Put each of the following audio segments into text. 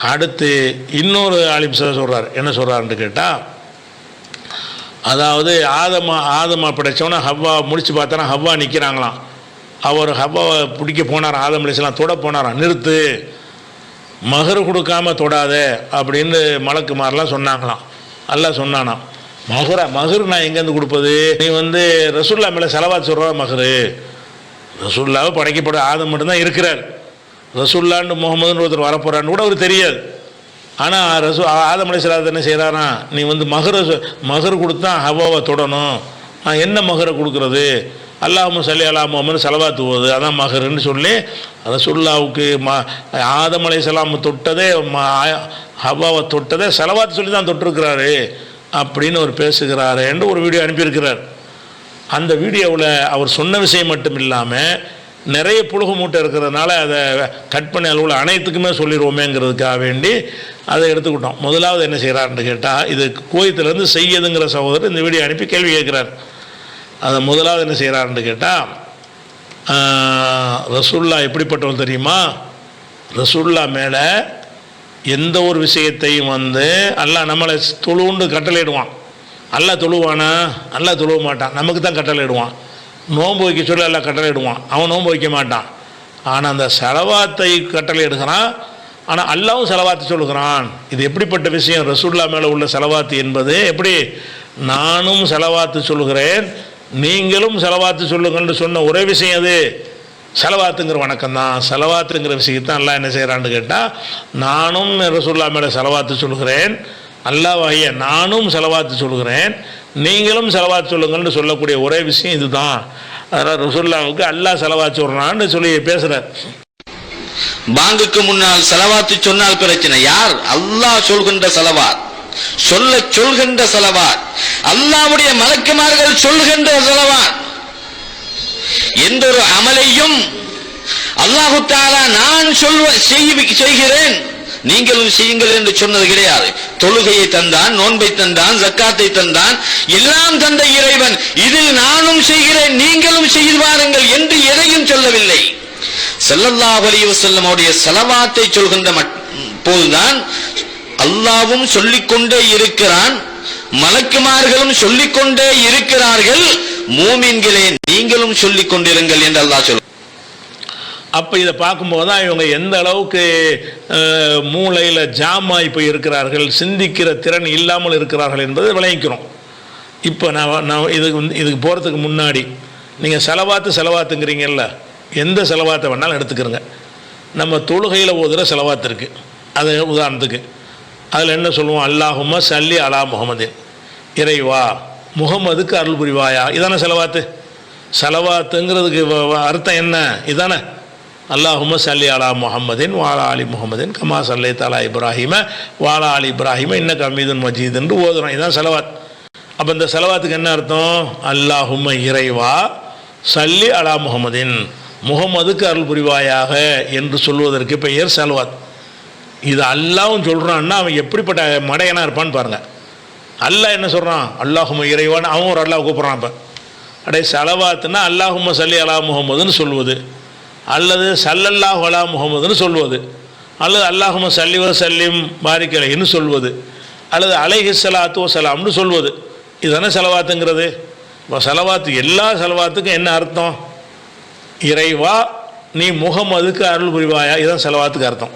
அடுத்து இன்னொரு ஆலிம் சார் சொல்கிறார் என்ன சொல்கிறாருன்னு கேட்டால் அதாவது ஆதமா ஆதமா படைச்சவன ஹவ்வா முடிச்சு பார்த்தோன்னா ஹவ்வா நிற்கிறாங்களாம் அவர் ஹவ்வாவை பிடிக்க போனார் ஆதம் அலிஸ்லாம் தொட போனாராம் நிறுத்து. மகர் கொடுக்காம தொடாத அப்படின்னு மலக்குமாரெலாம் சொன்னாங்களாம். எல்லாம் சொன்னானாம். மகுரா மகர் நான் எங்கேருந்து கொடுப்பது? நீ வந்து ரசுல்லா மேலே செலவாத் சொல்கிறா மகரு. ரசுல்லாவை படைக்கப்பட ஆதம் மட்டும்தான் இருக்கிறார். ரசுல்லாண்டு முகமதுன்னு ஒருத்தர் வரப்போறான்னு கூட அவருக்கு தெரியாது. ஆனால் ரசூ ஆதமலை சிலாத என்ன செய்கிறாரா நீ வந்து மகர மகர் கொடுத்தா ஹவாவை தொடணும். நான் என்ன மகரை கொடுக்குறது? அல்லாஹும் சல்லி அலா முகமது செலவாத்து போகுது அதான் மகருன்னு சொல்லி ரசுல்லாவுக்கு ம ஆதம் அலைசலாம் தொட்டதே ஹவாவை தொட்டதே செலவாத்து சொல்லி தான் தொட்டிருக்கிறாரு. அப்படின்னு அவர் பேசுகிறாரு என்று ஒரு வீடியோ அனுப்பியிருக்கிறார். அந்த வீடியோவில் அவர் சொன்ன விஷயம் மட்டும் இல்லாமல் நிறைய புழுகு மூட்டை இருக்கிறதுனால அதை கட் பண்ணி அளவில் அனைத்துக்குமே சொல்லிடுவோமேங்கிறதுக்காக வேண்டி அதை எடுத்துக்கிட்டோம். முதலாவது என்ன செய்கிறாருன்னு கேட்டால் இது கோயத்துலேருந்து செய்யதுங்கிற சகோதரர் இந்த வீடியோ அனுப்பி கேள்வி கேட்குறார். அதை முதலாவது என்ன செய்கிறாருன்னு கேட்டால் ரசுல்லா எப்படிப்பட்டவன் தெரியுமா? ரசுல்லா மேலே எந்த ஒரு விஷயத்தையும் வந்து அல்லாஹ் நம்மளை தொழுவுண்டு கட்டளையிடுவான். அல்லா தொழுவானா? அல்லாஹ் தொழுவ மாட்டான். நமக்கு தான் கட்டளையிடுவான். நோன்பு வைக்க சொல்லி எல்லாம் கட்டளையிடுவான் அவன் நோன்பு வைக்க மாட்டான். ஆனால் அந்த செலவாத்தை கட்டளை எடுக்கிறான். ஆனால் அல்லாவும் செலவாத்து சொல்லுகிறான். இது எப்படிப்பட்ட விஷயம்? ரசூல்லா மேலே உள்ள செலவாத்து என்பது எப்படி? நானும் செலவாத்து சொல்லுகிறேன். நீங்களும் செலவாத்து சொல்லுங்கள்னு சொன்ன ஒரே விஷயம் அது. செலவாத்துங்கிற வணக்கம் தான். செலவாத்துங்கிற விஷயத்தான் எல்லாம் என்ன செய்கிறான்னு கேட்டால் நானும் ரசூல்லா மேலே செலவாத்து சொல்லுகிறேன். அல்லாவாகிய நானும் செலவாத்து சொல்லுகிறேன் நீங்களும் செலவாத்து சொல்லுங்கள்னு சொல்லக்கூடிய ஒரே விஷயம் இதுதான். அதனால் ரசூல்லாவுக்கு அல்லாஹ் செலவாத்து சொல்கிறான்னு சொல்லி பேசுகிறார் பாங்குக்கு முன்னால் செலவாத்து சொன்னால் பிரச்சனை யார்? அல்லாஹ் சொல்கின்ற செலவாத் சொல்ல சொல்கின்ற செலவாத் அல்லாவுடைய மலக்குமார்கள் சொல்கின்ற செலவாத் எந்த ஒரு அமலையும் அல்லாஹு தாலா நான் சொல்வ செய்வி- செய்கிறேன். நீங்களும் செய்யுங்கள் என்று சொன்னது கிடையாது. தொழுகையை தந்தான் நோன்பை தந்தான் ஜக்காத்தை தந்தான். எல்லாம் தந்த இறைவன் இதில் நானும் செய்கிறேன் நீங்களும் செய்து வாருங்கள் என்று எதையும் சொல்லவில்லை. செல்லல்லா அலைஹி வஸல்லமுடைய செலவாத்தை சொல்கின்ற மட்- போதுதான் அல்லாவும் சொல்லிக்கொண்டே இருக்கிறான் மலக்குமார்களும் சொல்லிக்கொண்டே இருக்கிறார்கள். மூமின்களே நீங்களும் சொல்லிக் கொண்டிருங்கள் என்று அல்லாஹ் சொல் அப்போ இதை பார்க்கும்போது தான் இவங்க எந்த அளவுக்கு மூளையில் ஜாமாய் போய் இருக்கிறார்கள் சிந்திக்கிற திறன் இல்லாமல் இருக்கிறார்கள் என்பதை விளங்கிக்கிறோம். இப்போ நான் நான் இதுக்கு வந்து இதுக்கு போகிறதுக்கு முன்னாடி நீங்கள் செலவாத்து செலவாத்துங்கிறீங்கல்ல எந்த செலவாத்தை வேணாலும் எடுத்துக்கிறங்க. நம்ம தொழுகையில் ஓதுகிற செலவாத்து இருக்குது அது உதாரணத்துக்கு அதில் என்ன சொல்லுவோம்? அல்லாஹும்ம சல்லி அலா முகமதின் இறைவா முகமதுக்கு அருள் புரிவாயா? இதானே செலவாத்து. செலவாத்துங்கிறதுக்கு வ- அர்த்தம் என்ன? இதானே. அல்லாஹும சல்லி அலா முஹம்மதின் வாலா அலி முகமதின் கமா சல்லை தலா இப்ராஹிம வாலா அலி இப்ராஹிம இன்ன கமீதுன் மஜீத் என்று ஓதுறோம். இதுதான் செலவாத். அப்போ இந்த செலவாத்துக்கு என்ன அர்த்தம்? அல்லாஹும இறைவா சல்லி அலா முகமதின் முகமதுக்கு அருள் புரிவாயாக என்று சொல்வதற்கு பெயர் செலவாத். இது அல்லாவும் சொல்கிறான்னா அவன் எப்படிப்பட்ட மடையனா இருப்பான்னு பாருங்கள் அல்லாஹ் என்ன சொல்கிறான் அல்லாஹும இறைவான்னு அவன் ஒரு அல்லாஹ் கூப்பிட்றான் இப்போ. அடே செலவாத்துன்னா அல்லாஹும சல்லி அலா முகமதுன்னு சொல்வது அல்லது சல்லல்லாஹ் அலா முகமதுன்னு சொல்வது. அல்லது அல்லாஹும சல்லிவ சல்லிம் பாரிக்கலைன்னு சொல்வது. அல்லது அலைஹி சலாத்து சலாம்னு சொல்வது. இதுதானே செலவாத்துங்கிறது இப்போ செலவாத்து எல்லா செலவாத்துக்கும் என்ன அர்த்தம்? இறைவா நீ முகமதுக்கு அருள் புரிவாயா? இதுதான் செலவாத்துக்கு அர்த்தம்.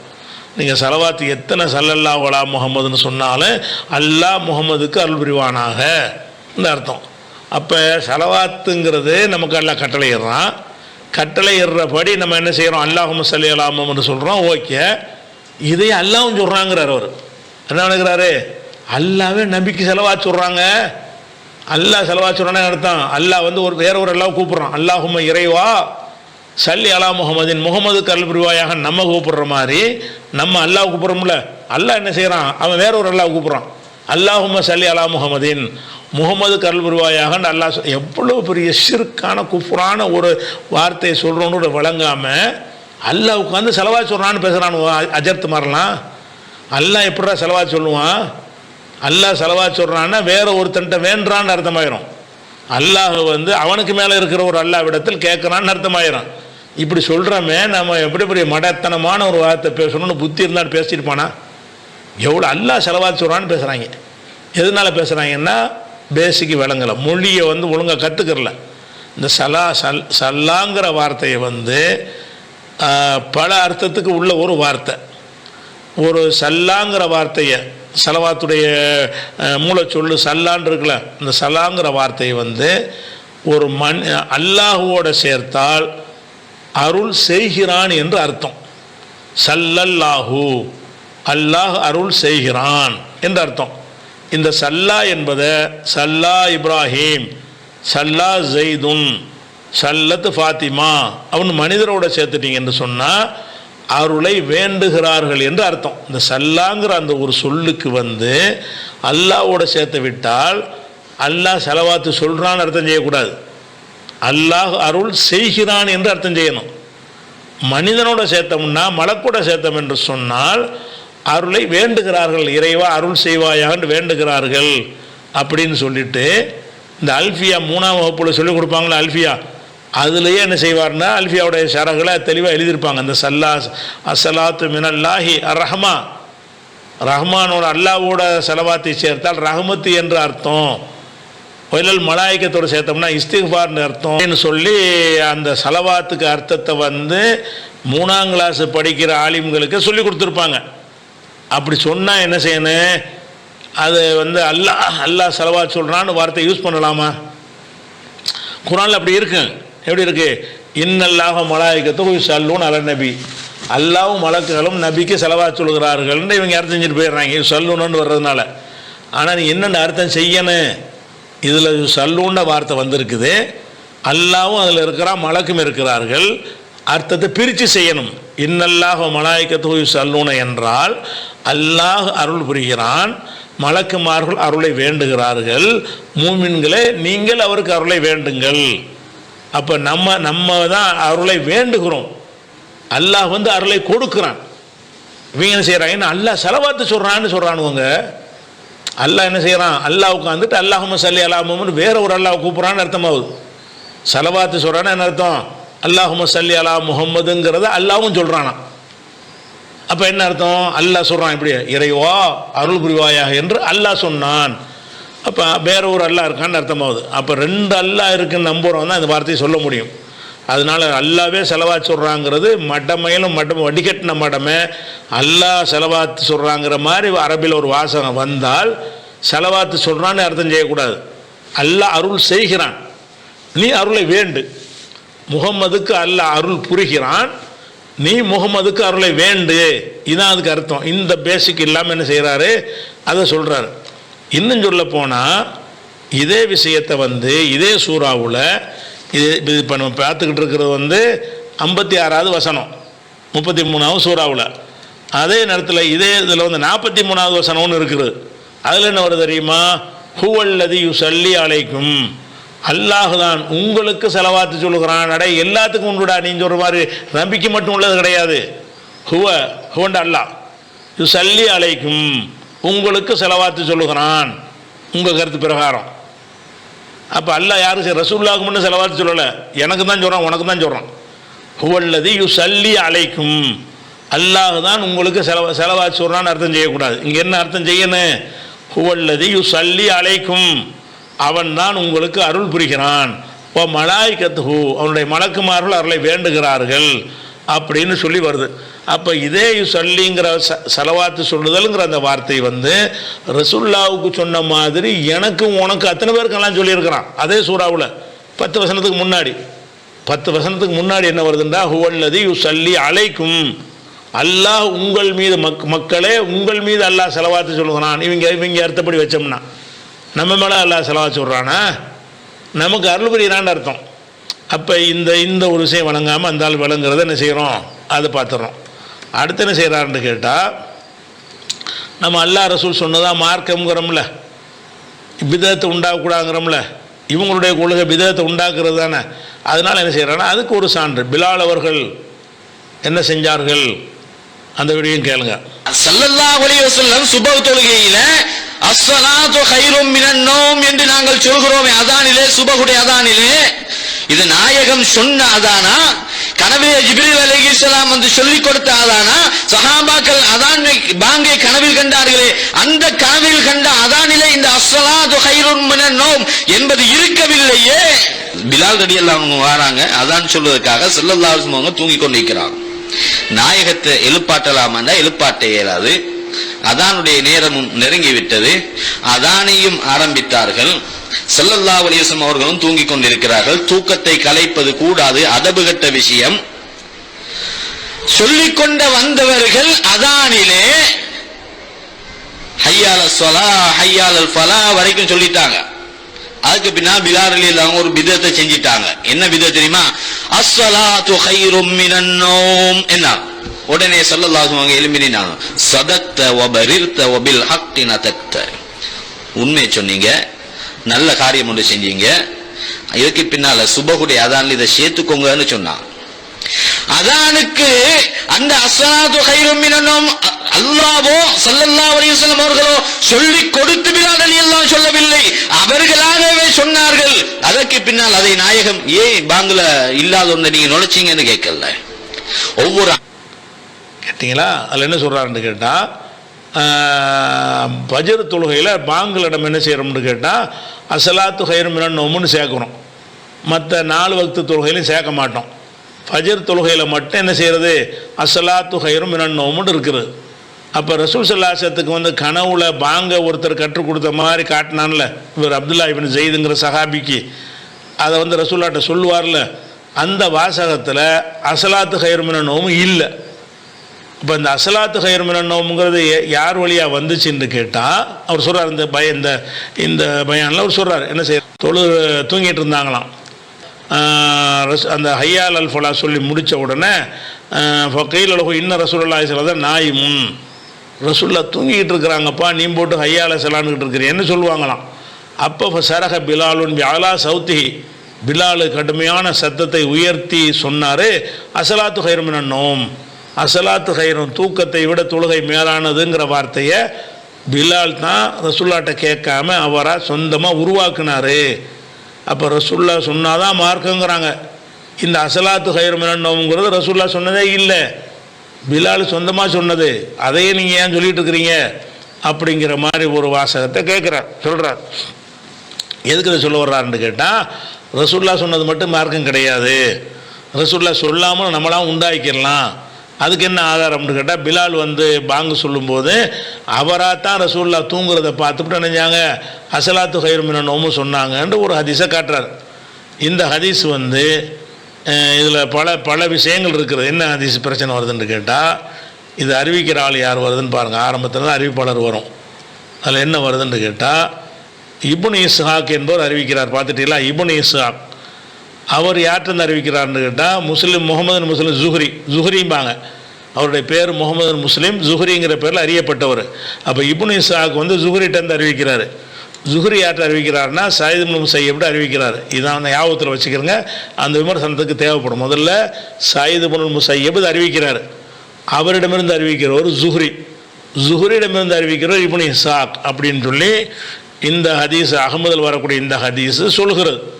நீங்கள் செலவாத்து எத்தனை சல்லல்லா வலா முகமதுன்னு சொன்னாலும் அல்லாஹ் முகமதுக்கு அருள் புரிவானாக. இந்த அர்த்தம். அப்போ செலவாத்துங்கிறது நமக்கு எல்லாம் கட்டளையிடுறான். கட்டளையிடுறபடி நம்ம என்ன செய்கிறோம் அல்லாஹும் சல்லி அலா சொல்கிறோம் ஓகே. இதே அல்லாவும் சொல்கிறாங்கிறார் அவர். என்ன நினைக்கிறாரு? அல்லாவே நம்பிக்கை செலவாக சொல்கிறாங்க அல்லாஹ் செலவாக சொல்கிறானே அர்த்தம்? அல்லாஹ் வந்து ஒரு வேற ஒரு அல்லாஹ் கூப்பிட்றான். அல்லாஹும்ம இறைவா சல்லி அலா முகமதின் முகமது கருள் புரிவாயாக நம்ம கூப்பிடுற மாதிரி நம்ம அல்லாஹ் கூப்பிட்றோம்ல. அல்லாஹ் என்ன செய்கிறான் அவன் வேற ஒரு அல்லாஹ் கூப்பிட்றான். அல்லாஹும்ம சல்லி அலா முகமதின் முகமது கருள் புரிவாயாகன்னு அல்லாஹ் எவ்வளோ பெரிய சிறுக்கான குஃப்ரான ஒரு வார்த்தையை சொல்கிறோன்னு வழங்காமல் அல்லாஹ் உட்காந்து செலவா சொல்கிறான்னு பேசுகிறான் அஜர்த்து மாறலாம். அல்லாஹ் எப்படா செலவா சொல்லுவான்? அல்லாஹ் செலவா சொல்கிறான்னா வேற ஒருத்தன்ட்ட வேண்டான்னு அர்த்தமாயிரும். அல்லாஹ் வந்து அவனுக்கு மேலே இருக்கிற ஒரு அல்லாவிடத்தில் கேட்குறான்னு அர்த்தமாயிரும். இப்படி சொல்கிறோமே நம்ம எப்படி பெரிய மடத்தனமான ஒரு வார்த்தை பேசணும்னு புத்தி இருந்தால் பேசியிருப்பானா எவ்வளோ அல்லாஹ் செலவாத்து சொல்கிறான்னு பேசுகிறாங்க எதனால பேசுகிறாங்கன்னா பேசிக்கு விளங்கலை. மொழியை வந்து ஒழுங்காக கற்றுக்கிறல இந்த சலா சல் சல்லாங்கிற வார்த்தையை வந்து பல அர்த்தத்துக்கு உள்ள ஒரு வார்த்தை. ஒரு சல்லாங்கிற வார்த்தையை சலவாத்துடைய மூளைச்சொல்லு மூலச்சொல்லு சல்லான் இருக்குல்ல இந்த சல்லாங்கிற வார்த்தையை வந்து ஒரு மண் அல்லாஹுவோட சேர்த்தால் அருள் செய்கிறான் என்று அர்த்தம். சல்லல்லாஹு அல்லாஹ் அருள் செய்கிறான் என்று அர்த்தம். இந்த சல்லா என்பதை சல்லா இப்ராஹிம் சல்லா ஜெய்துன் சல்லத்து ஃபாத்திமா அவன் மனிதரோட சேர்த்துட்டீங்க என்று சொன்னால் அருளை வேண்டுகிறார்கள் என்று அர்த்தம். இந்த சல்லாங்கிற அந்த ஒரு சொல்லுக்கு வந்து அல்லாவோட சேர்த்து விட்டால் அல்லாஹ் செலவாத்து சொல்கிறான்னு அர்த்தம் செய்யக்கூடாது. அல்லாஹ் அருள் செய்கிறான் என்று அர்த்தம் செய்யணும். மனிதனோட சேர்த்தம்னா மலக்கூட சேர்த்தம் என்று சொன்னால் அருளை வேண்டுகிறார்கள் இறைவா அருள் செய்வாயான்னு வேண்டுகிறார்கள் அப்படின்னு சொல்லிட்டு இந்த அல்ஃபியா மூணாம் வகுப்பில் சொல்லிக் கொடுப்பாங்களே அல்ஃபியா. அதுலேயே என்ன செய்வார்னா அல்ஃபியாவுடைய சரகளை தெளிவாக எழுதியிருப்பாங்க. அந்த சல்லா அசலாத்து மினல்லாஹி அர் ரஹ்மா ரஹ்மானோட அல்லாவோட செலவாத்தை சேர்த்தால் ரஹமத்து என்று அர்த்தம். ஒயிலல் மலாய்க்கத்தோடு சேர்த்தோம்னா இஸ்திஃபார்னு அர்த்தம்னு சொல்லி அந்த சலவாத்துக்கு அர்த்தத்தை வந்து மூணாம் கிளாஸ் படிக்கிற ஆலிம்களுக்கு சொல்லி கொடுத்துருப்பாங்க. அப்படி சொன்னால் என்ன செய்யணும்? அது வந்து அல்லாஹ் அல்லாஹ் செலவா சொல்கிறான்னு வார்த்தை யூஸ் பண்ணலாமா? குரானில் அப்படி இருக்கு. எப்படி இருக்கு? இன்னல்லாக மலாய்க்கத்துக்கு சல்லூன் அல நபி. அல்லாவும் மலக்குகளும் நபிக்கு செலவா சொல்கிறார்கள்னு இவங்க அர்த்தம் செஞ்சுட்டு போயிடுறாங்க. இது சல்லூன்னு வர்றதுனால. ஆனால் நீ என்னென்ன அர்த்தம் செய்யணும்? இதில் சல்லூன்ற வார்த்தை வந்திருக்குது. அல்லாவும் அதில் இருக்கிறான் மலக்கும் இருக்கிறார்கள். அர்த்தத்தை பிரித்து செய்யணும். இன்னல்லாக மலாய்க்கத்து சல்லூன என்றால் அல்லாஹ் அருள் புரிகிறான் மலக்குமார்கள் அருளை வேண்டுகிறார்கள் மூமின்களே நீங்கள் அவருக்கு அருளை வேண்டுங்கள். அப்போ நம்ம நம்ம தான் அருளை வேண்டுகிறோம். அல்லாஹ் வந்து அருளை கொடுக்குறான். இவங்க என்ன செய்கிறாங்க அல்லாஹ் செலவாத்து சொல்கிறான்னு சொல்கிறானுவங்க அல்லாஹ் என்ன செய்கிறான் அல்லாஹ் உட்காந்துட்டு அல்லாஹும சல்லி அலாமுன்னு வேற ஒரு அல்லாஹ் கூப்பிட்றான்னு அர்த்தமாகுது. செலவாத்து சொல்கிறான்னு என்ன அர்த்தம்? அல்லாஹும சல்லி அலா முகம்மதுங்கிறத அல்லாவும் சொல்கிறானா அப்போ என்ன அர்த்தம்? அல்லாஹ் சொல்கிறான் இப்படி இறைவா அருள் புரிவாயாக என்று அல்லாஹ் சொன்னான். அப்போ வேற ஒரு அல்லாஹ் இருக்கான்னு அர்த்தமாகுது. அப்போ ரெண்டு அல்லாஹ் இருக்குன்னு நம்புகிறோம் தான் இந்த வார்த்தையை சொல்ல முடியும். அதனால அல்லாவே செலவாச்சு சொல்கிறாங்கிறது மடமையிலும் மடம் வடிகட்டின மடமே. அல்லாஹ் செலவாத்து சொல்கிறாங்கிற மாதிரி அரபில் ஒரு வாசகம் வந்தால் செலவாத்து சொல்கிறான்னு அர்த்தம் செய்யக்கூடாது. அல்லாஹ் அருள் செய்கிறான். நீ அருளை வேண்டு. முகம்மதுக்கு அல்ல அருள் புரிகிறான். நீ முகம்மதுக்கு அருளை வேண்டு. இதான் அதுக்கு அர்த்தம். இந்த பேசிக் இல்லாமல் என்ன செய்கிறாரு அதை சொல்கிறாரு இன்னும் சொல்ல போனால் இதே விஷயத்தை வந்து இதே சூறாவில் இது இது இப்போ நம்ம பார்த்துக்கிட்டு இருக்கிறது வந்து ஐம்பத்தி ஆறாவது வசனம். முப்பத்தி மூணாவது சூறாவில். அதே நேரத்தில் இதே இதில் வந்து நாற்பத்தி மூணாவது வசனம்னு இருக்குது. அதில் என்ன வருது தெரியுமா? ஹூவல்லதி யு சல்லி அலைக்கும். அல்லாஹுதான் உங்களுக்கு செலவாத்து சொல்லுகிறான். அடே எல்லாத்துக்கும் உண்டுடா நீ சொல்கிற மாதிரி நம்பிக்கை மட்டும் உள்ளது கிடையாது. ஹுவ ஹுவண்ட அல்லாஹ். யு சல்லி அழைக்கும் உங்களுக்கு செலவாத்து சொல்லுகிறான். உங்கள் கருத்து பிரகாரம். அப்போ அல்லா யாரும் சரி ரசூல்லாவுக்கு முன்னே செலவாத்து சொல்லலை? எனக்கு தான் சொல்கிறான் உனக்கு தான் சொல்கிறான் ஹுவல்லது யு சல்லி அழைக்கும் அல்லாஹ் தான் உங்களுக்கு செலவ செலவாச்சு சொல்கிறான்னு அர்த்தம் செய்யக்கூடாது. இங்கே என்ன அர்த்தம் செய்யணும்? ஹுவல்லது யு சல்லி அழைக்கும் அவன் தான் உங்களுக்கு அருள் புரிகிறான். ஓ மலாய்கத்து அவனுடைய மலக்குமார்கள் அருளை வேண்டுகிறார்கள் அப்படின்னு சொல்லி வருது. அப்போ இதே சொல்லிங்கிற ச செலவாத்து சொல்லுதல்ங்கிற அந்த வார்த்தை வந்து ரசுல்லாவுக்கு சொன்ன மாதிரி எனக்கும் உனக்கு அத்தனை பேருக்கெல்லாம் சொல்லியிருக்கிறான். அதே சூறாவில் பத்து வசனத்துக்கு முன்னாடி. பத்து வசனத்துக்கு முன்னாடி என்ன வருதுன்றா ஹுவல்லதி யு சல்லி அலைக்கும். அல்லாஹ் உங்கள் மீது மக் மக்களே உங்கள் மீது அல்லாஹ் செலவாத்து சொல்லுகிறான். இவங்க இவங்க அர்த்தப்படி வச்சோம்னா. நம்ம மேலே அல்லா செலவா சொல்கிறானா நமக்கு அருள் புரியிறான்னு அர்த்தம். அப்போ இந்த இந்த ஒரு விஷயம் வழங்காமல் அந்த ஆள் வழங்குறத என்ன செய்கிறோம் அதை பார்த்துட்றோம் அடுத்து என்ன செய்கிறாருன்னு கேட்டால் நம்ம அல்லாஹ் ரசூல் சொன்னதாக மார்க்கம்ங்கிறோம்ல. விதத்தை உண்டாக்கக்கூடாங்கிறோம்ல இவங்களுடைய கொள்கை விதத்தை உண்டாக்குறது தானே. அதனால் என்ன செய்கிறாங்கன்னா அதுக்கு ஒரு சான்று. பிலால் அவர்கள் என்ன செஞ்சார்கள்? அந்த விடையும் கேளுங்க. சல்லல்லா அலைஹி வஸல்லம் சுப தொழுகையில அஸ்ஸலாத்து ஹைரும் மினன்னோம் என்று நாங்கள் சொல்கிறோமே அதானிலே சுபகுடைய அதானிலே. இது நாயகம் சொன்ன அதானா? கனவிலே ஜிபிரில் அலி இஸ்லாம் வந்து சொல்லிக் கொடுத்த அதானா? சஹாபாக்கள் அதான் பாங்கை கனவில் கண்டார்களே அந்த கனவில் கண்ட அதானிலே இந்த அஸ்ஸலாத்து ஹைருன் மினன்னோம் என்பது இருக்கவில்லையே. பிலால் ரலியல்லாஹு அவங்க வராங்க அதான் சொல்வதற்காக செல்லல்லா அலைஹி அவங்க கொண்டிருக்கிறாங்க. நாயகத்தை எழுப்பாட்டலாமாண்டா எழுப்பாட்ட இயலாது. அதானுடைய நேரமும் நெருங்கிவிட்டது. அதானையும் ஆரம்பித்தார்கள். செல்லல்லா வலியசம் அவர்களும் தூங்கிக் கொண்டிருக்கிறார்கள். தூக்கத்தை கலைப்பது கூடாது. அதபுகட்ட விஷயம். சொல்லிக்கொண்ட வந்தவர்கள் அதானிலே ஹையால சொலா ஹையால் ஃபலா வரைக்கும் சொல்லிட்டாங்க. அதுக்கு பின்னால் பிலார் அலி அவங்க ஒரு விதத்தை செஞ்சிட்டாங்க. என்ன விதம் தெரியுமா? அஸ்ஸலாத்து ஹைரும் என்ன? உடனே சொல்லலாகும் அவங்க எழும்பினாங்க. சதக்த வபரிர்த வபில் ஹக்கி நதக்த. உண்மையை சொன்னீங்க. நல்ல காரியம் ஒன்று செஞ்சீங்க. இதுக்கு பின்னால சுபகுடைய அதான் இதை சேர்த்துக்கோங்கன்னு சொன்னான் அதானுக்கு அந்த அஸ்ஸலாத்து ஹைரும் மினன் அல்லாவோ ஸல்லல்லாஹு அலைஹி அவர்களோ சொல்லி கொடுத்து பிலால் எல்லாம் சொல்லவில்லை. அவர்களாகவே சொன்னார்கள். அதற்கு பின்னால் அதை நாயகம் ஏன் பாங்குல இல்லாத ஒன்று நீங்க நுழைச்சிங்கன்னு கேட்கல. ஒவ்வொரு கேட்டிங்களா? அதில் என்ன சொல்கிறாருன்னு கேட்டால் பஜர் தொழுகையில் பாங்குலிடம் என்ன செய்கிறோம்னு கேட்டால் அசலாத்து ஹைரமினன் நோமுன்னு சேர்க்குறோம் மற்ற நாலு வக்து தொழுகையிலையும் சேர்க்க மாட்டோம். ஃபஜர் தொழுகையில் மட்டும் என்ன செய்கிறது அசலாத்து ஹைரும் மினன் நோமுன்னு இருக்குது. அப்போ ரசூல் சல்லாசத்துக்கு வந்து கனவுல பாங்க ஒருத்தர் கற்றுக் கொடுத்த மாதிரி காட்டினான்ல இவர் அப்துல்லா இவன் ஜெயிதுங்கிற சஹாபிக்கு. அதை வந்து ரசூல்லாட்ட சொல்லுவார்ல அந்த வாசகத்தில் அசலாத்து ஹயர்மின நோமும் இல்லை. இப்போ இந்த அசலாத்து ஹயர்மின நோமுங்கிறது யார் வழியாக வந்துச்சுன்னு கேட்டால் அவர் சொல்கிறார் இந்த பய இந்த இந்த பயானில் அவர் சொல்கிறார் என்ன செய்ய தொழு தூங்கிட்டு இருந்தாங்களாம். ரஸ்- அந்த ஹையால் அல் ஃபலா சொல்லி முடித்த உடனே கையில் அழகு இன்ன ரசூல்லா சிலத நாய் முன் ரசுல்லா தூங்கிட்டு இருக்கிறாங்கப்பா நீ போட்டு ஹையால செலான்னுக்கிட்டு இருக்கிறேன்னு சொல்லுவாங்களாம்? அப்போ சரக பிலாலுன் வியாலா சவுத்தி பிலாலு கடுமையான சத்தத்தை உயர்த்தி சொன்னார் அசலாத்து ஹைருமின நோம். அசலாத்து ஹைரம் தூக்கத்தை விட தொழுகை மேலானதுங்கிற வார்த்தையை பிலால் தான் ரசுல்லாட்ட கேட்காம அவராக சொந்தமாக உருவாக்குனார். அப்போ ரசுல்லா சொன்னாதான் மார்க்குங்கிறாங்க. இந்த அசலாத்து ஹைரமினோங்கிறது ரசுல்லா சொன்னதே இல்லை. பிலால் சொந்தமாக சொன்னது. அதையே நீங்கள் ஏன் சொல்லிகிட்டு இருக்கிறீங்க? அப்படிங்கிற மாதிரி ஒரு வாசகத்தை கேட்குறார் சொல்கிறார் எதுக்கு இதை சொல்ல வர்றாருன்னு கேட்டால் ரசுல்லா சொன்னது மட்டும் மார்க்கம் கிடையாது. ரசுல்லா சொல்லாமல் நம்மளாம் உண்டாக்கிடலாம். அதுக்கு என்ன ஆதாரம்னு கேட்டால் பிலால் வந்து பாங்கு சொல்லும்போது அவராக தான் ரசூல்லா தூங்குறத பார்த்துட்டு நினைஞ்சாங்க. அசலாத்து ஹைர்மின நோமு சொன்னாங்கன்ட்டு ஒரு ஹதீஸை காட்டுறாரு. இந்த ஹதீஸ் வந்து இதில் பல பல விஷயங்கள் இருக்கிறது என்ன அதிச பிரச்சனை வருதுன்னு கேட்டால் இது அறிவிக்கிற ஆள் யார் வருதுன்னு பாருங்கள் ஆரம்பத்தில் தான் அறிவிப்பாளர் வரும். அதில் என்ன வருதுன்னு கேட்டால் இபுன் இஸ்ஹாக் என்பவர் அறிவிக்கிறார். பார்த்துட்டீங்களா? இபுன் இஸ்ஹாக். அவர் யார்கிட்ட அறிவிக்கிறார்னு கேட்டால் முஸ்லீம் முகமது முஸ்லீம் ஜுஹ்ரி ஜுஹ்ரிம்பாங்க. அவருடைய பேர் முகமது முஸ்லீம் ஜுஹ்ரிங்கிற பேரில் அறியப்பட்டவர். அப்போ இபுன் இஸ்ஹாக் வந்து ஜுஹ்ரிட்டேருந்து அறிவிக்கிறார். ஜுஹ்ரி யார்கிட்ட அறிவிக்கிறார்னா சயித் முசையப்ட்டு அறிவிக்கிறார்? இதான் அந்த ஞாபகத்தில் வச்சுக்கிறேங்க. அந்த விமர்சனத்துக்கு தேவைப்படும். முதல்ல சயித் முன் முசையப் இது அறிவிக்கிறார்? அவரிடமிருந்து அறிவிக்கிறவர் ஜுஹ்ரி. ஜுஹ்ரிடமிருந்து அறிவிக்கிறவர் இப்னு இசாக் அப்படின்னு சொல்லி இந்த ஹதீஸ் அகமதில் வரக்கூடிய இந்த ஹதீஸ் சொல்கிறது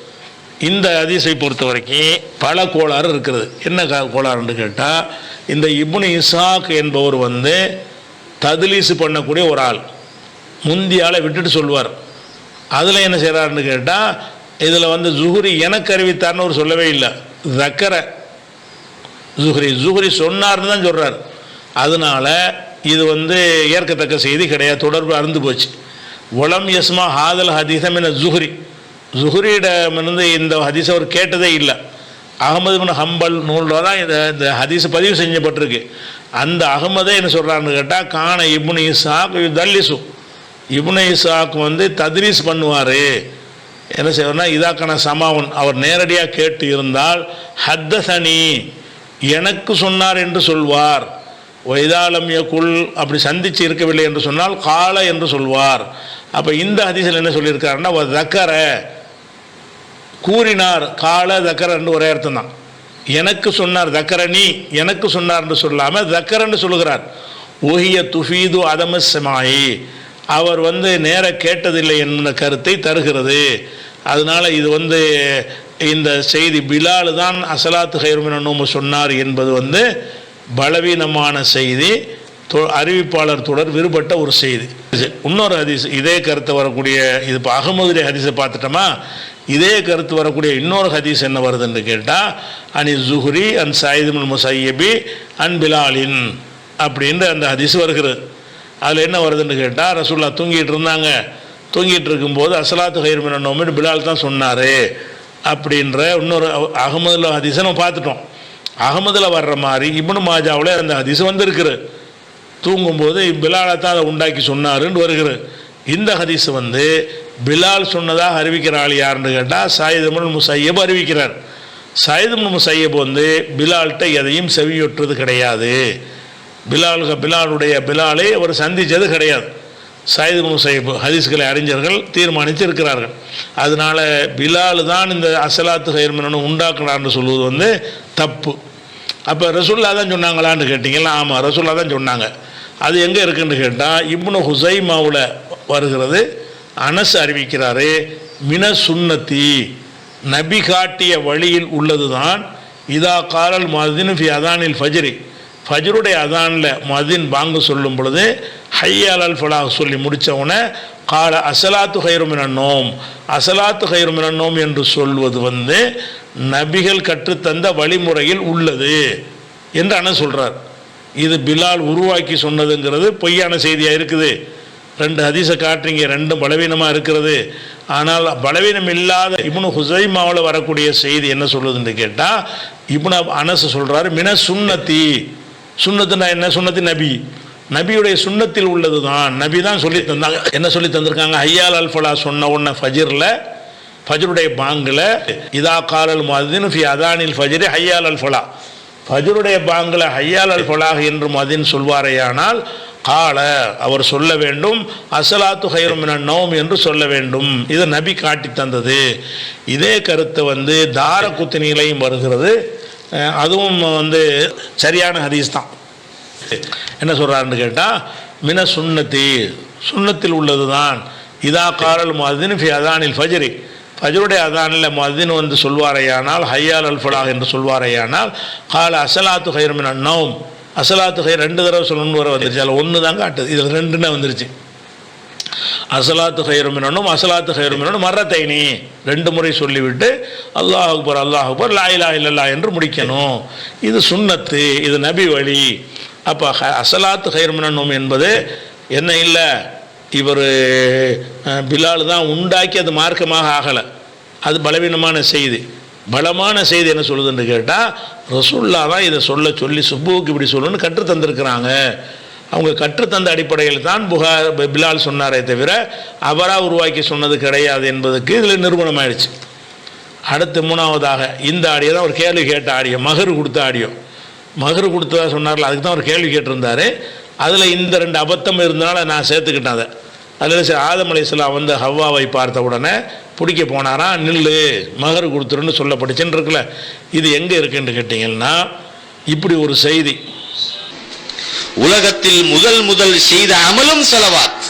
இந்த ஹதீஸை பொறுத்த வரைக்கும் பல கோளாறு இருக்கிறது. என்ன கா- கோளாறுன்னு கேட்டால் இந்த இப்னு இசாக் என்பவர் வந்து ததுலீஸ் பண்ணக்கூடிய ஒரு ஆள். முந்திய ஆளை விட்டுட்டு சொல்லுவார். அதில் என்ன செய்கிறாருன்னு கேட்டால் இதில் வந்து ஜுஹுரி எனக்கு அறிவித்தார்னு ஒரு சொல்லவே இல்லை. தக்கரை ஜுஹ்ரி. ஜுஹ்ரி சொன்னார்னு தான் சொல்கிறார் அதனால இது வந்து ஏற்கத்தக்க செய்தி கிடையாது. தொடர்பு அறுந்து போச்சு. உலம் யஸ்மா ஹாதல் ஹதீசம் என ஜுஹ்ரி. ஜுஹ்ரியிடமிருந்து இந்த ஹதீஸ் அவர் கேட்டதே இல்லை. அகமது பின் ஹம்பல் நூலில் தான் இந்த இந்த ஹதீஸ் பதிவு செஞ்சப்பட்டிருக்கு. அந்த அகமதே என்ன சொல்கிறான்னு கேட்டால் காண இப்னு இசாக் தல்லிசு இப்னு இசாக் வந்து தத்ரீஸ் பண்ணுவார். என்ன செய்வார்னா இதாக்கான சமாவன். அவர் நேரடியாக கேட்டு இருந்தால் ஹத்தசனி எனக்கு சொன்னார் என்று சொல்வார். வைதாலம் குள் அப்படி சந்திச்சு இருக்கவில்லை என்று சொன்னால் கால என்று சொல்வார். அப்போ இந்த ஹதீஸில் என்ன சொல்லியிருக்காருன்னா தக்கர கூறினார் கால தக்கரன்னு ஒரே அர்த்தம் தான். எனக்கு சொன்னார் தக்கரணி எனக்கு சொன்னார்னு சொல்லாமல் தக்கரன்னு சொல்லுகிறார். ஒஹிய துஃபீது அதமசமாயி அவர் வந்து நேர கேட்டதில்லை என்ற கருத்தை தருகிறது. அதனால் இது வந்து இந்த செய்தி பிலால் தான் அசலாத்து ஹைருமின நோம்பு சொன்னார் என்பது வந்து பலவீனமான செய்தி. தொ- அறிவிப்பாளர் தொடர் விருப்பட்ட ஒரு செய்தி. இன்னொரு ஹதீஸ் இதே கருத்து வரக்கூடிய இது இப்போ அகமதுடைய ஹதீஸை பார்த்துட்டோமா? இதே கருத்து வரக்கூடிய இன்னொரு ஹதீஸ் என்ன வருதுன்னு கேட்டால் அனி ஜுஹ்ரி அன் சாயிதுல் முசையபி அன் பிலாலின் அப்படின்ற அந்த ஹதீஸ் வருகிறது. அதில் என்ன வருதுன்னு கேட்டால் ரசூல்லா தூங்கிட்டு இருந்தாங்க. தூங்கிட்டு இருக்கும்போது அசலாத்து ஹைர்மின நோமின்னு பிலால் தான் சொன்னார் அப்படின்ற இன்னொரு அகமதுல ஹதீஸை நம்ம பார்த்துட்டோம். அகமதில் வர்ற மாதிரி இப்னு மாஜாவில் அந்த ஹதீஸ் வந்திருக்குது. தூங்கும்போது பிலாலை தான் அதை உண்டாக்கி சொன்னாருன்னு வருகிறது. இந்த ஹதீஸ் வந்து பிலால் சொன்னதாக அறிவிக்கிற ஆள் யாருன்னு கேட்டால் சாயிதமுல் முசையப் அறிவிக்கிறார். சாயிதமுல் முசையப் வந்து பிலால்கிட்ட எதையும் செவியொட்டுறது கிடையாது. பிலால் பிலாலுடைய பிலாலை அவர் சந்தித்தது கிடையாது. சாயிது முசைப் ஹதீஸ்களை அறிஞர்கள் தீர்மானித்து இருக்கிறார்கள் அதனால பிலால் தான் இந்த அசலாத்து ஹைர்மனு உண்டாக்குனான்னு சொல்லுவது வந்து தப்பு. அப்போ ரசுல்லா தான் சொன்னாங்களான்னு கேட்டிங்களா? ஆமாம் ரசுல்லா தான் சொன்னாங்க. அது எங்கே இருக்குன்னு கேட்டால் இப்னு ஹுசைமாவில் வருகிறது. அனஸ் அறிவிக்கிறாரு மின சுன்னத்தி நபி காட்டிய வழியில் உள்ளது தான் இதா காலல் மதின் ஃபி அதானில் ஃபஜ்ரி. ஃபஜ்ருடைய அதானில் மதின் பாங்கு சொல்லும் பொழுது ஹையாலல் அல் சொல்லி முடித்தவுடனே கால அசலாத்து ஹைருமினோம் அசலாத்து ஹைருமினோம் என்று சொல்வது வந்து நபிகள் கற்றுத்தந்த வழிமுறையில் உள்ளது என்று அண்ணன் சொல்கிறார் இது பிலால் உருவாக்கி சொன்னதுங்கிறது பொய்யான செய்தியாக இருக்குது? ரெண்டு ஹதீஸை காட்டுறீங்க ரெண்டும் பலவீனமாக இருக்கிறது. ஆனால் பலவீனம் இல்லாத இப்னு ஹுசைமாவில் வரக்கூடிய செய்தி என்ன சொல்லுதுன்னு கேட்டால் இப்னு அனசு சொல்கிறாரு மின சுண்ணத்தி சுண்ணத்துனா என்ன? சுண்ணத்து நபி. நபியுடைய சுண்ணத்தில் உள்ளது தான் நபி தான் சொல்லி தந்தாங்க. என்ன சொல்லி தந்திருக்காங்க? ஐயால் அல்ஃபலா சொன்ன உடனே ஃபஜிரில் ஃபஜருடைய பாங்கில் இதா காலல் மதின் ஃபி அதானில் ஃபஜிரி ஹையால் அல்ஃபலா ஃபஜருடைய பாங்கில் ஹையால் அல்ஃபலாக என்று மதின் சொல்வாரேயானால் கால அவர் சொல்ல வேண்டும். அசலாத்து ஹைரமின நோம் என்று சொல்ல வேண்டும். இதை நபி காட்டி தந்தது. இதே கருத்து வந்து தார குத்தினிலையும் வருகிறது. அதுவும் வந்து சரியான ஹதீஸ் தான். என்ன சொல்கிறாருன்னு கேட்டால் மின சுண்ணத்தி சுன்னத்தில் உள்ளது தான் இதா காரல் மாதின் ஃபி அதானில் ஃபஜ்ரி. ஃபஜருடைய அதானில் மதின் வந்து சொல்வாரையானால் ஹையால் அல்ஃபலாஹ் என்று சொல்வாரையானால் கால அசலாத்து ஹைரமின் அண்ணவும் அசலாத்து ஹைர் ரெண்டு தடவை சொல்லணும்னு வர வந்துருச்சு. அதில் ஒன்று தான் காட்டுது. இதில் ரெண்டுன்னு வந்துருச்சு. அசலாத்து ஹைரமினும் அசலாத்து ஹைரமினும் மரத்தைனி ரெண்டு முறை சொல்லிவிட்டு அல்லாஹ் அக்பர் அல்லாஹ் அக்பர் லா இல்லல்லா என்று முடிக்கணும். இது சுண்ணத்து இது நபி வழி. அப்போ அசலாத்து ஹைரமினும் என்பது என்ன இல்லை? இவர் பிலால் தான் உண்டாக்கி அது மார்க்கமாக ஆகலை. அது பலவீனமான செய்தி. பலமான செய்தி என்ன சொல்லுதுன்னு கேட்டால் ரசுல்லா தான் இதை சொல்ல சொல்லி சுப்புவுக்கு இப்படி சொல்லணும்னு கற்றுத் தந்திருக்கிறாங்க அவங்க கற்றுத்தந்த அடிப்படையில் தான் புகார் பிலால் சொன்னாரே தவிர அவராக உருவாக்கி சொன்னது கிடையாது என்பதுக்கு இதில் நிறுவனம் ஆயிடுச்சு அடுத்து மூணாவதாக இந்த ஆடியோ தான் ஒரு கேள்வி கேட்ட ஆடியோ மகர் கொடுத்த ஆடியோ. மகர் கொடுத்ததாக சொன்னார்ல அதுக்கு தான் ஒரு கேள்வி கேட்டிருந்தார். அதில் இந்த ரெண்டு அபத்தம் இருந்தனால நான் சேர்த்துக்கிட்டேன் அதை. அதில் சரி ஆதம் வந்து ஹவ்வாவை பார்த்த உடனே பிடிக்க போனாராம் நில்லு மகர் கொடுத்துருன்னு சொல்லப்பட்டுச்சுன்னு இருக்குல்ல. இது எங்கே இருக்குன்னு கேட்டிங்கன்னா இப்படி ஒரு செய்தி உலகத்தில் முதல் முதல் செய்த அமலும் செலவாத்.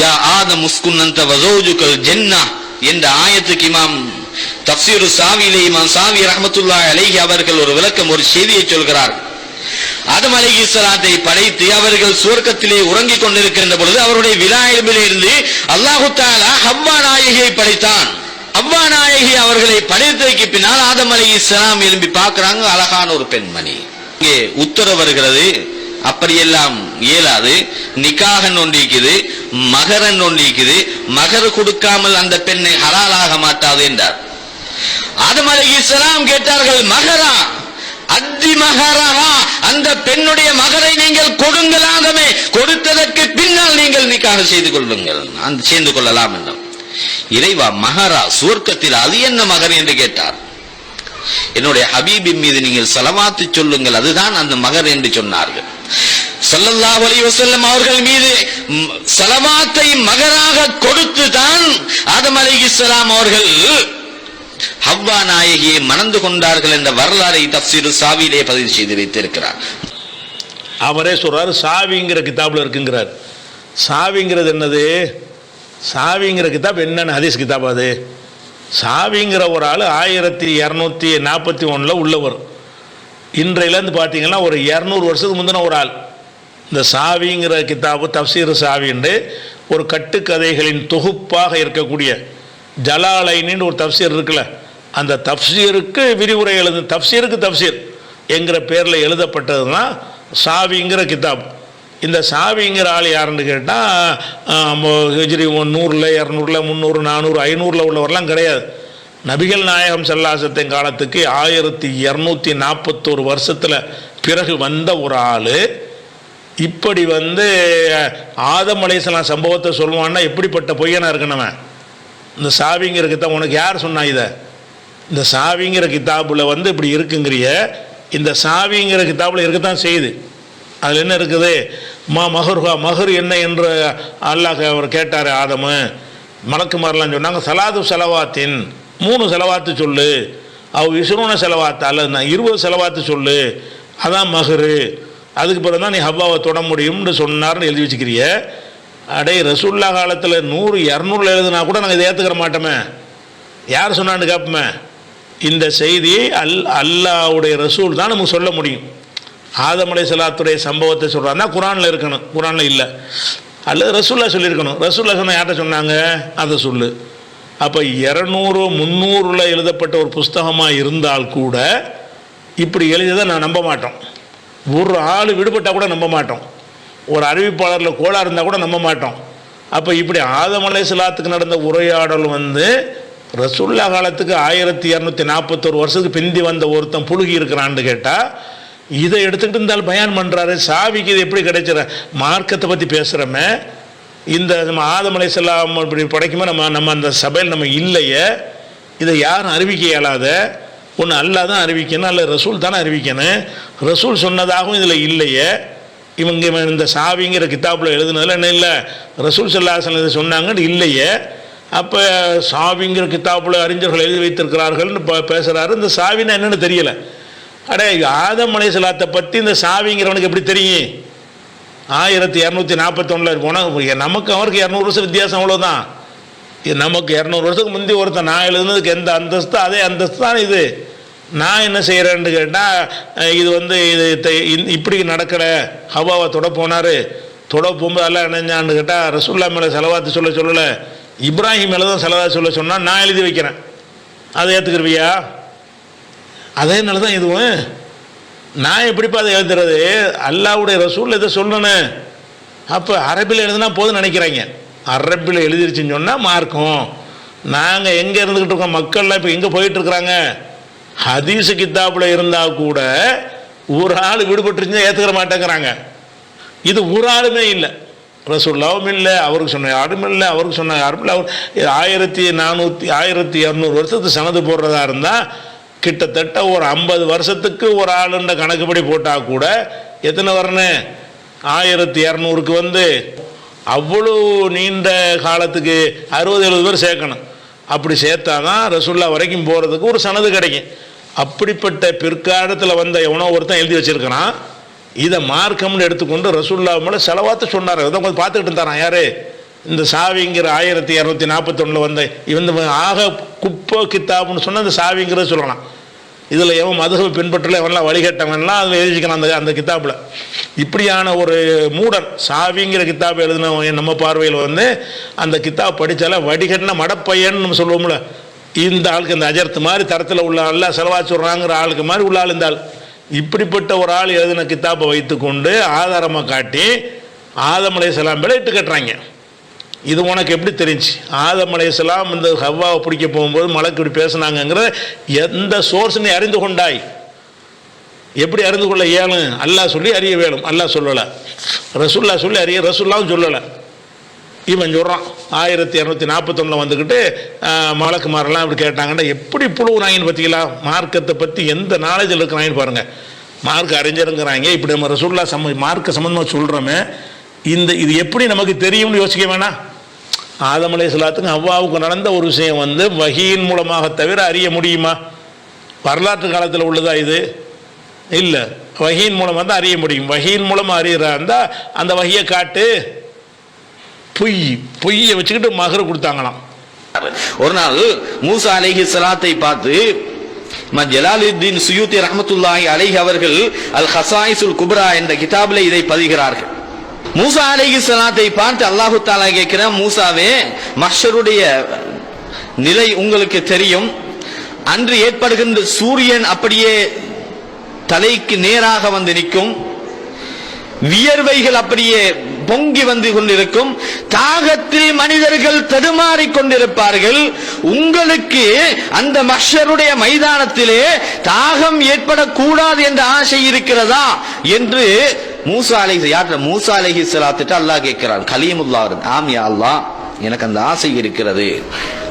யா ஆத முஸ்குன்னந்த வசோஜுக்கல் ஜென்னா என்ற ஆயத்துக்கு இமாம் தப்சீரு சாவியிலே இமாம் சாவி ரஹமத்துல்லா அலைஹி அவர்கள் ஒரு விளக்கம் ஒரு செய்தியை சொல்கிறார். ஆதம் அலைஹி ஸலாத்தை படைத்து அவர்கள் சுவர்க்கத்திலே உறங்கிக் கொண்டிருக்கின்ற பொழுது அவருடைய விலாயபிலே இருந்து அல்லாஹு தாலா ஹவ்வா நாயகியை படைத்தான். அவ்வா நாயகி அவர்களை படைத்ததுக்கு பின்னால் ஆதம் அலைஹி இஸ்லாம் எழும்பி பார்க்கிறாங்க அழகான ஒரு பெண்மணி. இங்கே உத்தரவு வருகிறது. அப்படியெல்லாம் இயலாது. நிக்காகன் ஒன்றிக்குது மகரன் ஒன்றிக்குது மகர் கொடுக்காமல் அந்த பெண்ணை ஹலாலாக மாட்டாது என்றார். ஆதம் அலைஹிஸ்ஸலாம் கேட்டார்கள் மகரா? அத்தி மகரா? அந்த பெண்ணுடைய மகரை நீங்கள் கொடுங்களாகவே கொடுத்ததற்கு பின்னால் நீங்கள் நிக்காக செய்து கொள்ளுங்கள். அந்த சேர்ந்து கொள்ளலாம் என்றும் இறைவா மகரா? சுவர்க்கத்தில் அது என்ன மகர்? என்று கேட்டார். என்னுடைய ஹபீபின் மீது நீங்கள் செலவாத்து சொல்லுங்கள் அதுதான் அந்த மகர் என்று சொன்னார்கள். சல்லல்லா அலி வசல்லம் அவர்கள் மீது செலவாத்தை மகராக கொடுத்து தான் ஆதம் அலைஹிஸ்ஸலாம் அவர்கள் ஹவ்வா நாயகியை மணந்து கொண்டார்கள் என்ற வரலாறை தப்சீர் சாவியிலே பதிவு செய்து வைத்திருக்கிறார். அவரே சொல்றாரு சாவிங்கிற கிதாபில் இருக்குங்கிறார். சாவிங்கிறது என்னது? சாவிங்கிற கிதாப் என்னென்ன ஹதீஸ் கிதாப் அது? சாவிங்கிற ஒரு ஆள் ஆயிரத்தி இரநூத்தி நாற்பத்தி ஒன்றில் உள்ளவர் இன்றையிலேருந்து பார்த்தீங்கன்னா ஒரு இரநூறு வருஷத்துக்கு முந்தின ஒரு ஆள். இந்த சாவிங்கிற கித்தாபு தப்சீர் சாவின்னு ஒரு கட்டுக்கதைகளின் தொகுப்பாக இருக்கக்கூடிய ஜலாலைனின்னு ஒரு தப்சீர் இருக்குல்ல அந்த தப்சீருக்கு விரிவுரை எழுது தப்சீருக்கு தப்சீர் என்கிற பேரில் எழுதப்பட்டது தான் சாவிங்கிற கிதாப் இந்த சாவிங்கிற ஆள் யாருன்னு கேட்டால் ஹிஜ்ரி நூறில் இரநூறுல முந்நூறு நானூறு ஐநூறில் உள்ளவரெலாம் கிடையாது. நபிகள் நாயகம் செல்லாசத்தின் காலத்துக்கு ஆயிரத்தி இரநூத்தி நாற்பத்தோரு வருஷத்தில் பிறகு வந்த ஒரு ஆள். இப்படி வந்து ஆதம் அலைசலாம் சம்பவத்தை சொல்லுவான்னா எப்படிப்பட்ட பொய்யனா இருக்கணுவன் இந்த சாவிங்கிற கித்தாப் உனக்கு யார் சொன்னா இதை? இந்த சாவிங்கிற கித்தாப்பில் வந்து இப்படி இருக்குங்கிறிய இந்த சாவிங்கிற கித்தாப்பில் இருக்கத்தான் செய்யுது. அதில் என்ன இருக்குது? மா மகர்ஹா மகர் என்ன என்று அல்லாஹ் அவர் கேட்டார் ஆதமு. மலக்குமாரெலாம் சொன்னாங்க சலாது செலவாத்தின் மூணு செலவாத்து சொல்லு. அவ் இசுரூன செலவாத்து அல்லது நான் இருபது செலவாத்து சொல்லு. அதான் மகரு. அதுக்கு பிறகு தான் நீ ஹவ்வாவை தொட முடியும்னு சொன்னார்னு எழுதி வச்சுக்கிறிய. அடே ரசூல்லா காலத்தில் நூறு இரநூறுல எழுதுனா கூட நாங்கள் இதை ஏற்றுக்கிற மாட்டோமே. யார் சொன்னான்னு கேட்போமே இந்த செய்தியை அல் அல்லாவுடைய ரசூல் தான் நமக்கு சொல்ல முடியும். ஆதமலை சலாத்துடைய சம்பவத்தை சொல்கிறாருன்னா குரானில் இருக்கணும். குரானில் இல்லை. அல்லது ரசூல்லா சொல்லியிருக்கணும். ரசூல்லா சொன்ன யார்கிட்ட சொன்னாங்க? அதை சொல்லு. அப்போ இரநூறு முந்நூறில் எழுதப்பட்ட ஒரு புஸ்தகமாக இருந்தால் கூட இப்படி எழுதியதை நான் நம்ப மாட்டோம். ஒரு ஆள் விடுபட்டால் கூட நம்ப மாட்டோம். ஒரு அறிவிப்பாளரில் கோளாறு இருந்தால் கூட நம்ப மாட்டோம். அப்போ இப்படி ஆதமலை சிலாத்துக்கு நடந்த உரையாடல் வந்து ரசுல்லா காலத்துக்கு ஆயிரத்தி இரநூத்தி நாற்பத்தோரு வருஷத்துக்கு பிந்தி வந்த ஒருத்தன் புழுகி இருக்கிறான்னு கேட்டால் இதை எடுத்துக்கிட்டு இருந்தால் பயான் பண்ணுறாரு சாவிக்கு இது எப்படி கிடைச்சிட மார்க்கத்தை பற்றி பேசுகிறோமே இந்த நம்ம ஆதமலை அலைஹிஸ்ஸலாம் இப்படி படைக்குமே நம்ம நம்ம அந்த சபையில் நம்ம இல்லையே. இதை யாரும் அறிவிக்க இயலாத. ஒன்று அல்லா தான் அறிவிக்கணும் அல்ல ரசூல் தானே அறிவிக்கணும். ரசூல் சொன்னதாகவும் இதில் இல்லையே. இவங்க இவன் இந்த சாவிங்கிற கித்தாப்பில் எழுதுனதில் என்ன இல்லை? ரசூல் சல்லாசன் இதை சொன்னாங்கன்னு இல்லையே. அப்போ சாவிங்கிற கித்தாப்பில் அறிஞர்கள் எழுதி வைத்திருக்கிறார்கள்னு இப்போ பேசுகிறாரு இந்த சாவின்னா என்னென்னு தெரியலை. அடே ஆதம் அலைஹிஸ்ஸலாத்தை பற்றி இந்த சாவிங்கிறவனுக்கு எப்படி தெரியும்? ஆயிரத்தி இரநூத்தி நாற்பத்தொன்னில் போனால் நமக்கு அவருக்கு இரநூறு வருஷம் வித்தியாசம் அவ்வளோதான் இது நமக்கு இரநூறு வருஷத்துக்கு முந்தி ஒருத்தன் நான் எழுதுனதுக்கு எந்த அந்தஸ்து அதே அந்தஸ்து தான் இது. நான் என்ன செய்கிறேன்னு கேட்டால் இது வந்து இது த- இப்படி நடக்கலை. ஹவாவை தொட போனார். தொட போகும்போது எல்லாம் இணைஞ்சான்னு கேட்டால் ரசுல்லா மேலே செலவாத்து சொல்ல சொல்லலை. இப்ராஹிம் மேலே தான் செலவாத்து சொல்ல சொன்னால் நான் எழுதி வைக்கிறேன். அதை ஏற்றுக்கிருவியா அதனால தான் இதுவும். நான் எப்படிப்பா அதை எழுதுறது? அல்லாவுடைய ரசூலில் இதை சொல்லணும் அப்போ அரபியில் எழுதுனா போதும் நினைக்கிறாங்க. அரபியில் எழுதிருச்சுன்னு சொன்னால் மார்க்கும். நாங்கள் எங்கே இருந்துக்கிட்டு இருக்கோம்? மக்கள்லாம் இப்போ எங்கே போயிட்டுருக்குறாங்க? ஹதீஸு கித்தாப்பில் இருந்தால் கூட ஒரு ஆள் விடுபட்டுருச்சுன்னா ஏற்றுக்கிற மாட்டேங்கிறாங்க. இது ஒரு ஆளுமே இல்லை. ரசூல்லாவும் இல்லை அவருக்கு சொன்ன யாரும் இல்லை அவருக்கு சொன்ன யாரும் இல்லை. அவர் ஆயிரத்தி நானூற்றி ஆயிரத்தி இரநூறு வருஷத்துக்கு சனது போடுறதா இருந்தால் கிட்டத்தட்ட ஒரு ஐம்பது வருஷத்துக்கு ஒரு ஆளுன்ற கணக்குப்படி போட்டால் கூட எத்தனை வரணும் ஆயிரத்தி இரநூறுக்கு வந்து அவ்வளோ நீண்ட காலத்துக்கு அறுபது எழுபது பேர் சேர்க்கணும். அப்படி சேர்த்தா தான் ரசுல்லா வரைக்கும் போகிறதுக்கு ஒரு சனது கிடைக்கும். அப்படிப்பட்ட பிற்காலத்தில் வந்த எவனோ ஒருத்தன் எழுதி வச்சுருக்கிறான். இதை மார்க்கம்னு எடுத்துக்கொண்டு ரசுல்லா மேலே செலவாத்து சொன்னார். அதை கொஞ்சம் பார்த்துக்கிட்டு இருந்தாரான் யாரு? இந்த சாவிங்கிற ஆயிரத்தி இரநூத்தி நாற்பத்தொன்னில் வந்த இவன் ஆக குப்பை கித்தாப்னு சொன்னால் இந்த சாவிங்கிறத சொல்லலாம். இதில் எவன் மதுகவை பின்பற்றல எவன்லாம் வழிகட்டவன்லாம் அதில் எழுதிக்கலாம் அந்த அந்த கித்தாப்பில். இப்படியான ஒரு மூடன் சாவிங்கிற கித்தாப் எழுதினவன் நம்ம பார்வையில் வந்து அந்த கித்தாப் படித்தால வடிகட்டின மடப்பையன்னு நம்ம சொல்லுவோம்ல. இந்த ஆளுக்கு இந்த அஜர்த்து மாதிரி தரத்தில் உள்ள ஆள் செலவாச்சுடுறாங்கிற ஆளுக்கு மாதிரி உள்ள ஆள் இந்த ஆள். இப்படிப்பட்ட ஒரு ஆள் எழுதின கித்தாப்பை வைத்துக்கொண்டு ஆதாரமாக காட்டி ஆதமலை அலைஹிஸ்ஸலாம் இட்டு கட்டுறாங்க. இது உனக்கு எப்படி தெரிஞ்சு? ஆதம் இந்த ஹவ்வாவை பிடிக்க போகும்போது மலைக்கு இப்படி பேசுனாங்கங்கிற எந்த சோர்ஸ் நீ அறிந்து கொண்டாய்? எப்படி அறிந்து கொள்ள இயலும்? அல்லாஹ் சொல்லி அறிய வேணும். அல்லாஹ் சொல்லலை. ரசுல்லா சொல்லி அறிய ரசுல்லாவும் சொல்லலை. இவன் சொல்கிறான் ஆயிரத்தி இரநூத்தி நாற்பத்தொன்னில் வந்துக்கிட்டு மலக்குமாரெல்லாம் இப்படி கேட்டாங்கன்னா எப்படி புழுவுனாங்கன்னு பார்த்தீங்களா? மார்க்கத்தை பற்றி எந்த நாலேஜில் இருக்கிறாங்கன்னு பாருங்கள் மார்க் அறிஞருங்கிறாங்க. இப்படி நம்ம ரசுல்லா சம்ம மார்க்க சம்மந்தமாக சொல்கிறோமே இந்த இது எப்படி நமக்கு தெரியும்னு யோசிக்க வேணாம். ஆதம் சொல்லாத்துக்கும் அவ்வாவுக்கு நடந்த ஒரு விஷயம் வந்து வகியின் மூலமாக தவிர அறிய முடியுமா? வரலாற்று காலத்தில் உள்ளதா இது? இல்லை. வகையின் மூலமாக தான் அறிய முடியும். வகையின் மூலமாக அறியறா இருந்தால் அந்த வகையை காட்டு. பொய் பொய்யை வச்சுக்கிட்டு மகர் கொடுத்தாங்களாம். ஒரு நாள் மூசா அலைஹி சலாத்தை பார்த்து இமாம் ஜலாலுத்தீன் சுயூத்தி ரஹமத்துல்லாஹி அலைஹி அவர்கள் அல் ஹசாயிசுல் குப்ரா என்ற கிதாபில் இதை பதிகிறார்கள். மூசா அலிகி சலாத்தை பார்த்து அல்லாஹு தாலா கேட்கிற மூசாவே மஷருடைய நிலை உங்களுக்கு தெரியும். அன்று ஏற்படுகின்ற சூரியன் அப்படியே தலைக்கு நேராக வந்து நிற்கும். வியர்வைகள் அப்படியே பொங்கி வந்து கொண்டிருக்கும். தாகத்தில் மனிதர்கள் தடுமாறி கொண்டிருப்பார்கள். உங்களுக்கு அந்த மஷருடைய மைதானத்திலே தாகம் ஏற்படக்கூடாது என்ற ஆசை இருக்கிறதா? என்று மூசா அலை யாற்ற மூசா அலைஹி ஸலாத்துட்டு அல்லாஹ் கேட்கிறான் கலீமுல்லா ஆம் யா அல்லாஹ் எனக்கு அந்த ஆசை இருக்கிறது.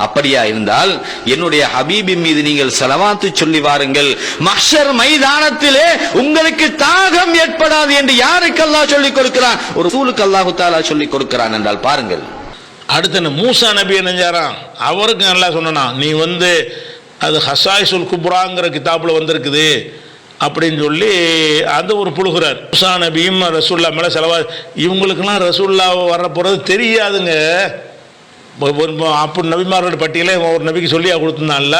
அப்படியா இருந்தால் என்னுடைய ஹபீபின் மீது நீங்கள் செலவாத்து சொல்லி வாருங்கள். மஷர் மைதானத்திலே உங்களுக்கு தாகம் ஏற்படாது என்று யாருக்கெல்லாம் சொல்லிக் கொடுக்கிறான்? ஒரு சூலுக்கு அல்லாஹு தாலா சொல்லிக் கொடுக்கிறான் என்றால் பாருங்கள். அடுத்த மூசா நபி நினைஞ்சாராம் அவருக்கு நல்லா சொன்னா நீ வந்து அது ஹசாய் சுல் குப்ராங்கிற கிதாபில் வந்திருக்குது. அப்படின்னு சொல்லி அந்த ஒரு புழுகிறார். உஷா நபியும் ரசூல்லா மேலே செலவா இவங்களுக்கெல்லாம் ரசூல்லா வர போகிறது தெரியாதுங்க. ஒரு- அப்போ நபிமாரோட பட்டியலை ஒரு நபிக்கு சொல்லியாக கொடுத்துருந்தான்ல.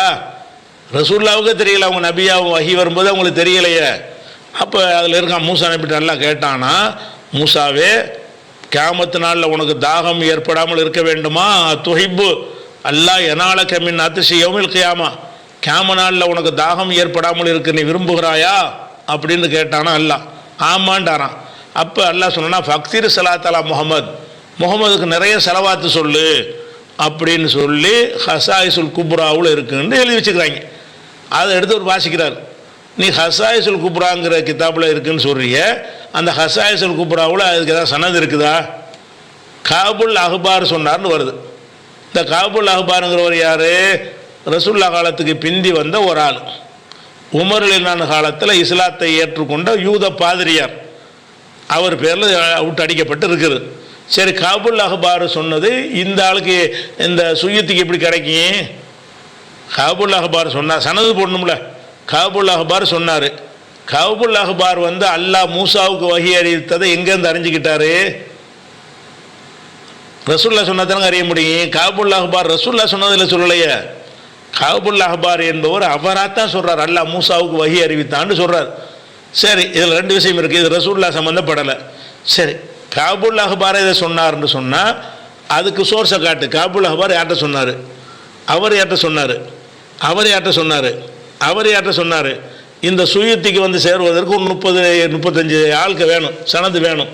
ரசூல்லாவுக்கே தெரியல அவங்க நபியாக வகி வரும்போது அவங்களுக்கு தெரியலையே. அப்போ அதில் இருக்கான் மூசா நபிட்ட நல்லா கேட்டானா மூசாவே கேமத்து நாளில் உனக்கு தாகம் ஏற்படாமல் இருக்க வேண்டுமா? துஹிப்பு. அல்லா எனால கமின் அதிசி யௌமில் கியாமா. கேமனாலில் நாளில் உனக்கு தாகம் ஏற்படாமல் இருக்க நீ விரும்புகிறாயா? அப்படின்னு கேட்டானா அல்லாஹ். ஆமாண்டாரான் அப்போ அல்லாஹ் சொன்னா ஃபக்திர் சலாத்தலா முகமது முகமதுக்கு நிறைய செலவாத்து சொல்லு. அப்படின்னு சொல்லி ஹசாயிசுல் குப்ராவில் இருக்குன்னு எழுதி வச்சுக்கிறாங்க. அதை எடுத்து ஒரு வாசிக்கிறார். நீ ஹசாயிசுல் குப்ராங்கிற கிதாபில் இருக்குன்னு சொல்கிறிய அந்த ஹசாயிசுல் குப்ராவில் அதுக்கு ஏதாவது சனது இருக்குதா? காபுல் அஹ்பார் சொன்னார்னு வருது. இந்த காபுல் அஹ்பாருங்கிறவர் யார்? ரசுல்லா காலத்துக்கு பிந்தி வந்த ஒரு ஆள் உமர்லினான காலத்தில் இஸ்லாத்தை ஏற்றுக்கொண்ட யூத பாதிரியார். அவர் பேரில் அவுட் அடிக்கப்பட்டு இருக்குது. சரி காபுல் அஹ்பார் சொன்னது இந்த ஆளுக்கு இந்த சுயத்துக்கு எப்படி கிடைக்கும் காபுல் அஹ்பார் சொன்னார் சனது போடணும்ல. காபுல் அஹ்பார் சொன்னார். காபுல் அஹ்பார் வந்து அல்லாஹ் மூசாவுக்கு வகி அறிவித்ததை எங்கேருந்து அறிஞ்சுக்கிட்டாரு? ரசுல்லா சொன்னதானங்க அறிய முடியும்? காபுல் அஹ்பார் ரசுல்லா சொன்னதில் சொல்லலையே. காபுல் அஹ்பார் என்பவர் அவராத்தான் சொல்றார். அல்லாஹ் மூசாவுக்கு வகி அறிவித்தான்னு சொல்றார். சரி இதில் ரெண்டு விஷயம் இருக்குது இது ரசூல்லா சம்மந்தப்படலை சரி காபுல் அஹ்பார் இதை சொன்னார்னு சொன்னால் அதுக்கு சோர்ஸை காட்டு. காபுல் அஹ்பார் யார்கிட்ட சொன்னார்? அவர் யார்கிட்ட சொன்னார்? அவர் யார்கிட்ட சொன்னார்? அவர் யார்கிட்ட சொன்னார்? இந்த சுயத்திக்கு வந்து சேருவதற்கு ஒரு முப்பது முப்பத்தஞ்சு ஆளுக்கு வேணும். சனது வேணும்.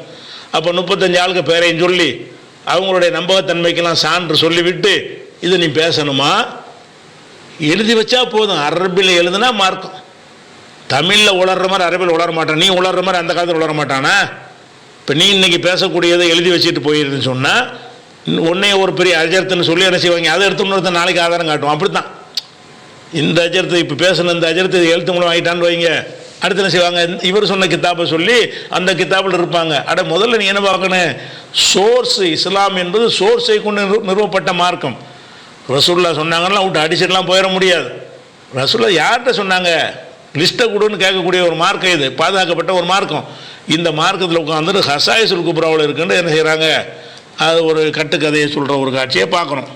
அப்போ முப்பத்தஞ்சு ஆளுக்கு பேரையும் சொல்லி அவங்களுடைய நம்பகத்தன்மைக்கெல்லாம் சான்று சொல்லிவிட்டு இது நீ பேசணுமா? எழுதி வச்சா போதும். அரபில் எழுதுனா மார்க்கம் தமிழில் உளர்ற மாதிரி அரபில் உளர மாட்டான். நீ உளர்ற மாதிரி அந்த காலத்தில் உளர மாட்டானா? இப்போ நீ இன்னைக்கு பேசக்கூடியதை எழுதி வச்சுட்டு போயிருந்துன்னு சொன்னால் உன்னைய ஒரு பெரிய அஜர்த்துன்னு சொல்லி என்ன செய்வாங்க? அதை எடுத்து இன்னொருத்தன் நாளைக்கு ஆதாரம் காட்டுவோம் அப்படி தான் இந்த அஜர்த்து இப்போ பேசின இந்த அஜர்த்து எழுத்து மூலம் ஆகிட்டான்னு வைங்க. அடுத்து என்ன செய்வாங்க? இவர் சொன்ன கித்தாப்பை சொல்லி அந்த கித்தாப்பில் இருப்பாங்க. அட முதல்ல நீ என்ன பார்க்கணும்? சோர்ஸ் இஸ்லாம் என்பது சோர்ஸை கொண்டு நிறுவப்பட்ட மார்க்கம் ரசூல்லா சொன்னாங்கன்னா விட்டு அடிச்சிடலாம் போயிட முடியாது. ரசூல்லா யார்கிட்ட சொன்னாங்க? லிஸ்ட்டை கொடுன்னு கேட்கக்கூடிய ஒரு மார்க்கம் இது பாதுகாக்கப்பட்ட ஒரு மார்க்கம். இந்த மார்க்கத்தில் உட்காந்துட்டு ஹசாயசுல் குப்ராவில் இருக்குன்னு என்ன செய்கிறாங்க அது ஒரு கட்டுக்கதையை சொல்கிற ஒரு காட்சியை பார்க்குறோம்